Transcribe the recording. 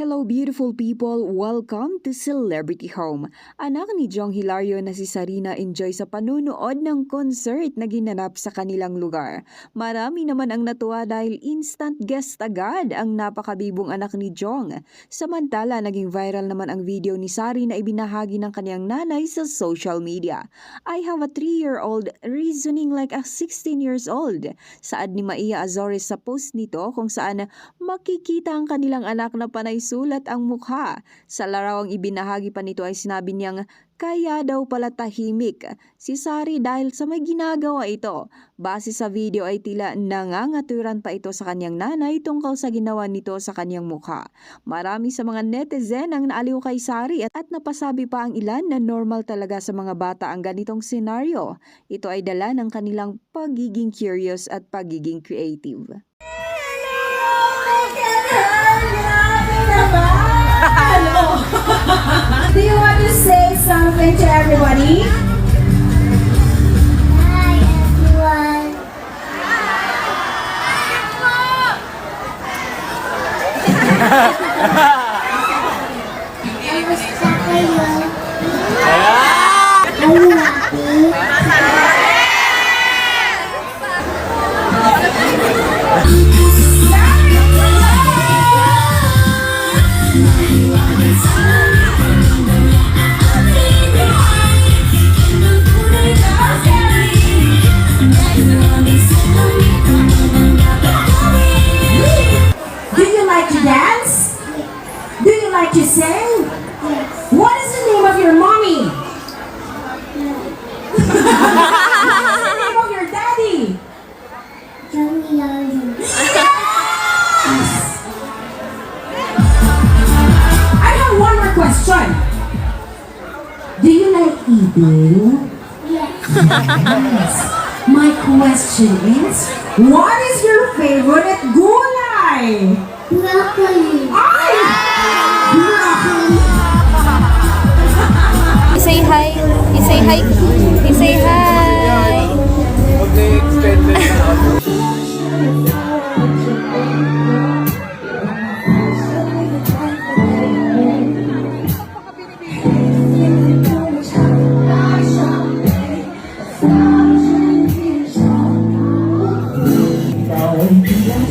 beautiful people, welcome to Celebrity Home. Anak ni Jong Hilario na si Sarina enjoy sa panunood ng concert na ginanap sa kanilang lugar. Marami naman ang natuwa dahil instant guest agad ang napakabibong anak ni Jong. Samantala, naging viral naman ang video ni Sari na ibinahagi ng kanyang nanay sa social media. I have a 3-year-old reasoning like a 16 years old. Saad ni Maia Azores sa post nito kung saan makikita ang kanilang anak na panay sulat ang mukha. Sa larawang ibinahagi pa nito ay sinabi niyang kaya daw pala tahimik si Sari dahil sa may ginagawa ito. Base sa video ay tila nangangaturan pa ito sa kanyang nanay tungkol sa ginawa nito sa kanyang mukha. Marami sa mga netizen ang naaliw kay Sari at, at napasabi pa ang ilan na normal talaga sa mga bata ang ganitong senaryo. Ito ay dala ng kanilang pagiging curious at pagiging creative. To everybody? Eating? Yes. My question is, what is your favorite gulay? Broccoli. Ay! Broccoli. Say hi. You say hi. Open